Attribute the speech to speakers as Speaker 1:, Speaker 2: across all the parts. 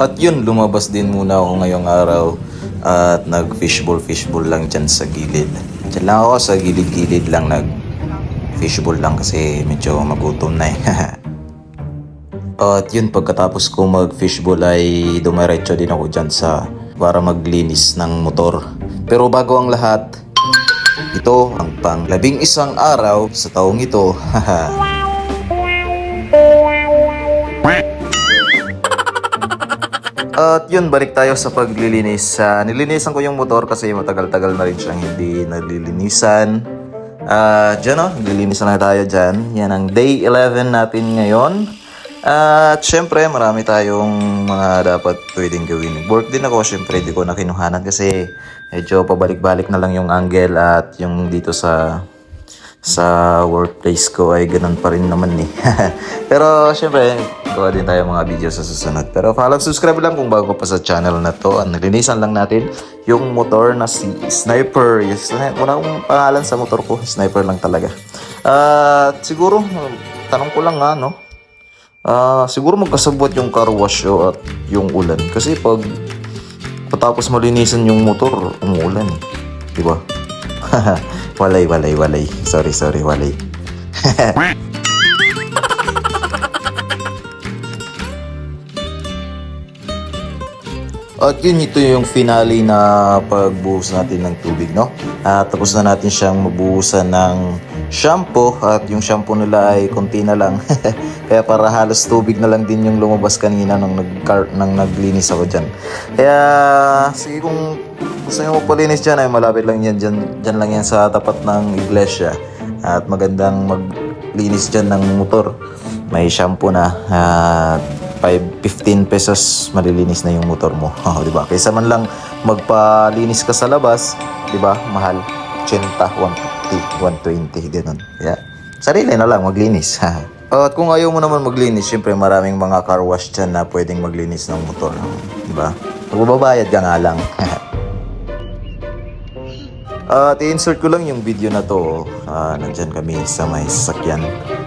Speaker 1: At yun, lumabas din muna ako ngayong araw at nag fishball fishball lang dyan sa gilid. Dyan lang ako sa gilid-gilid lang nag fishball lang kasi medyo magutom na eh. At yun, pagkatapos ko mag fishball ay dumiretso din ako dyan sa para maglinis ng motor. Pero bago ang lahat, ito ang pang labing isang araw sa taong ito. At yun, balik tayo sa paglilinis. Ah, nilinisan ko yung motor kasi matagal-tagal na rin siyang hindi nalilinisan. Ah, dyan o, nililinisan na tayo dyan. Yan ang day 11 natin ngayon. At syempre, marami tayong mga dapat pwedeng gawin. Work din ako, syempre, di ko na kinuhanan kasi medyo pabalik-balik na lang yung angle at yung dito sa sa workplace ko ay ganun pa rin naman eh. Pero syempre, gawa din tayo mga video sa susunod. Pero follow, subscribe lang kung bago pa sa channel na to. Ang nilinisan lang natin yung motor na si Sniper. Sni- Wala akong pangalan sa motor ko. Sniper lang talaga. At siguro, tanong ko lang nga, no? Ah, siguro magkasabot yung car wash at yung ulan. Kasi pag patapos malinisan yung motor, umuulan eh. Di ba? walay, walay, walay. Sorry, sorry, walay. At yun, ito yung finale na pagbuhos natin ng tubig, no? At tapos na natin siyang mabuhusan ng shampoo at yung shampoo nila ay konti na lang. Kaya para halos tubig na lang din yung lumabas kanina nung, nag nang naglinis ako dyan. Kaya, sige kung gusto nyo magpalinis dyan ay malapit lang yan. Dyan, dyan lang yan sa tapat ng iglesia. At magandang maglinis dyan ng motor. May shampoo na. At 5, 15 pesos malilinis na yung motor mo. Oh, 'di ba? Kaysa man lang magpalinis ka sa labas, 'di ba? Mahal 80, 150, 120 ganun. Kaya sarili na lang maglinis. At kung ayaw mo naman maglinis, syempre maraming mga car wash dyan na pwedeng maglinis ng motor. 'Di ba? Magbabayad ka nga lang. At i-insert ko lang yung video na to. Ah, nandyan kami sa may sasakyan.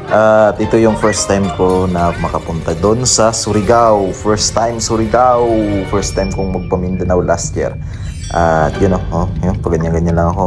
Speaker 1: At ito yung first time ko na makapunta doon sa Surigao. First time Surigao. First time kong magpamindanao last year. At yun o, oh, yun, pag ganyan-ganyan lang ako.